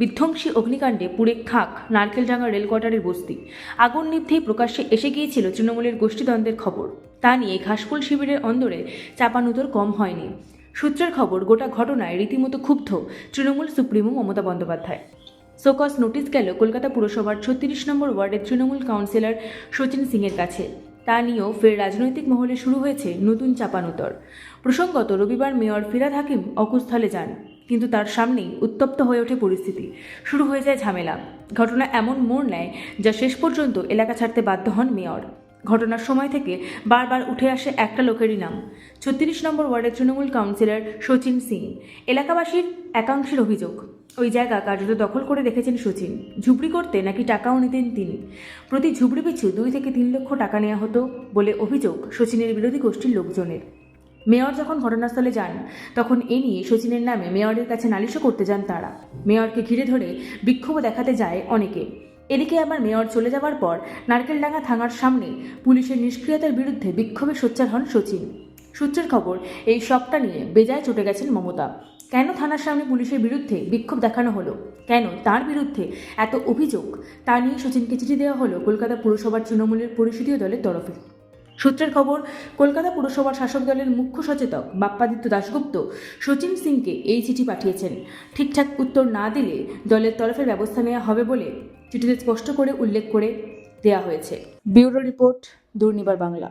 বিধ্বংসী অগ্নিকাণ্ডে পুড়ে খাক নারকেলডাঙ্গা রেল কোয়ার্টারের বস্তি। আগুন নিভেই প্রকাশ্যে এসে গিয়েছিল তৃণমূলের গোষ্ঠীদ্বন্দ্বের খবর। তা নিয়ে ঘাসফুল শিবিরের অন্দরে চাপানুতোর কম হয়নি। সূত্রের খবর, গোটা ঘটনায় রীতিমতো ক্ষুব্ধ Trinamool supremo Mamata Bandyopadhyay. Show cause notice গেল কলকাতা পুরসভার ছত্রিশ নম্বর ওয়ার্ডের তৃণমূল কাউন্সিলর সচিন সিংয়ের কাছে। তা নিয়েও ফের রাজনৈতিক মহলে শুরু হয়েছে নতুন চাপানুতর। প্রসঙ্গত, রবিবার মেয়র ফিরাদ হাকিম অকুস্থলে যান। কিন্তু তার সামনেই উত্তপ্ত হয়ে ওঠে পরিস্থিতি। শুরু হয়ে যায় ঝামেলা। ঘটনা এমন মোড় নেয় যা শেষ পর্যন্ত এলাকা ছাড়তে বাধ্য হন মেয়র। ঘটনার সময় থেকে বারবার উঠে আসে একটা লোকেরই নাম। ছত্রিশ নম্বর ওয়ার্ডের তৃণমূল কাউন্সিলর সচিন সিং। এলাকাবাসীর একাংশের অভিযোগ, ওই জায়গা কার্যত দখল করে রেখেছেন সচিন। ঝুপড়ি করতে নাকি টাকাও নিতেন তিনি। প্রতি ঝুপড়ি পিছু দুই থেকে তিন লক্ষ টাকা নেওয়া হতো বলে অভিযোগ সচিনের বিরোধী গোষ্ঠীর লোকজনের। মেয়র যখন ঘটনাস্থলে যান, তখন এ নিয়ে সচিনের নামে মেয়রের কাছে নালিশও করতে যান তারা। মেয়রকে ঘিরে ধরে বিক্ষোভ দেখাতে যায় অনেকে। এদিকে আবার মেয়র চলে যাওয়ার পর নারকেলডাঙ্গা থানার সামনে পুলিশের নিষ্ক্রিয়তার বিরুদ্ধে বিক্ষোভে সোচ্চার হন সচিন। সূত্রের খবর, এই সবটা নিয়ে বেজায় চটে গেছেন মমতা। কেন থানার সামনে পুলিশের বিরুদ্ধে বিক্ষোভ দেখানো হলো? কেন তার বিরুদ্ধে এত অভিযোগ? তা নিয়ে সচিনকে চিঠি দেওয়া হলো কলকাতা পুরসভার তৃণমূলের পরিষদীয় দলের তরফে। সূত্রের খবর, কলকাতা পুরসভার শাসক দলের মুখ্য সচেতক বাপ্পাদিত্য দাশগুপ্ত সচিন সিংকে এই চিঠি পাঠিয়েছেন। ঠিকঠাক উত্তর না দিলে দলের তরফের ব্যবস্থা নেওয়া হবে বলে চিঠিতে স্পষ্ট করে উল্লেখ করে দেয়া হয়েছে। Bureau report, Durnibar Bangla.